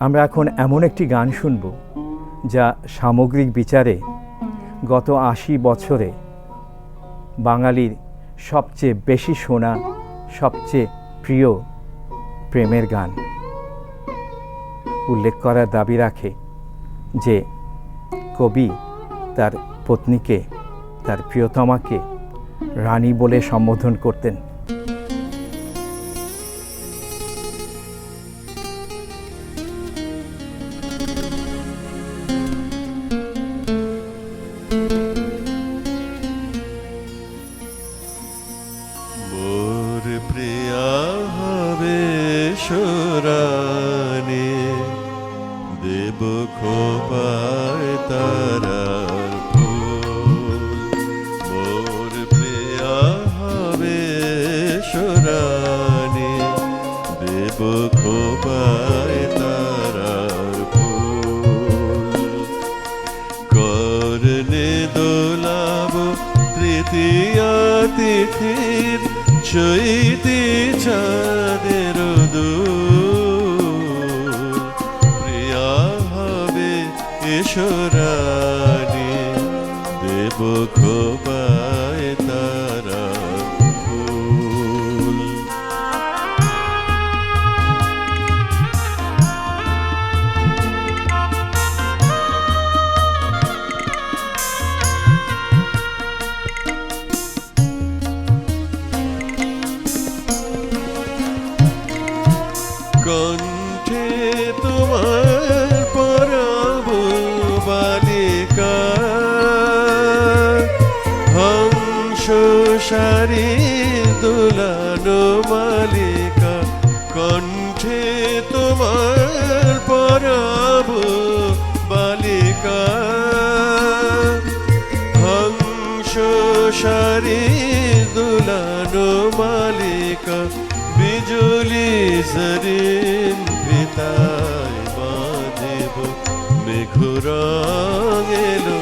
আমরা এখন এমন একটি গান শুনব, যা সামগ্রিক বিচারে গত আশি বছরে বাঙালির সবচেয়ে বেশি শোনা, সবচেয়ে প্রিয় প্রেমের গান। উল্লেখ করার দাবি রাখে যে, কবি তার পত্নীকে, তার প্রিয়তমাকে রানী বলে সম্বোধন করতেন। সোরানে দেব খোপায় হবে সোরানে দেব খোপায় তারার ফুল। করনে দোলাব তৃতীয়া তিথির চৈতি চাঁদের দু প্রিয়া হবে ঈশ্বরানি দেব খোপায় কণ্ঠে তোমার পরাব বালিকা। হংস সারি দুলানো মালিকা, কণ্ঠে তোমার পরাব বালিকা। হংস সারি দুলানো মালিকা বিজুলি জরিন পিতায় বাঁধেব মেঘুর এলো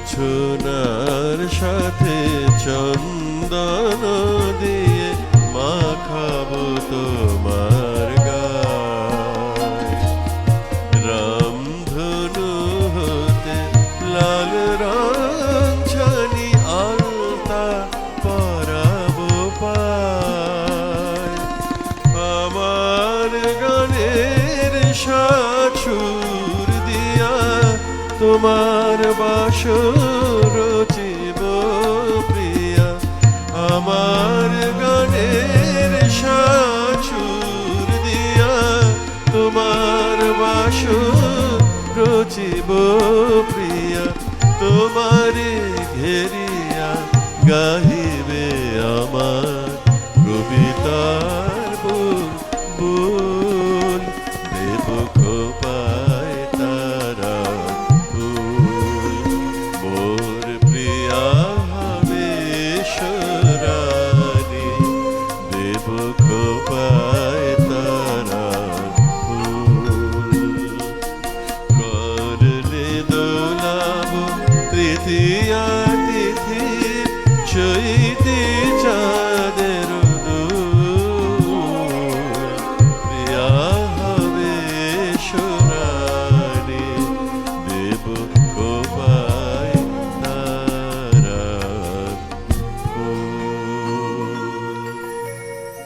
জোছনার সাথে চন্দন দিয়ে মাখাবো তোমার তোমার বাসর রচিব প্রিয়া আমার গানের সাছুর দিয়া তোমার বাসর রচিব প্রিয়া তোমারে ঘেরিয়া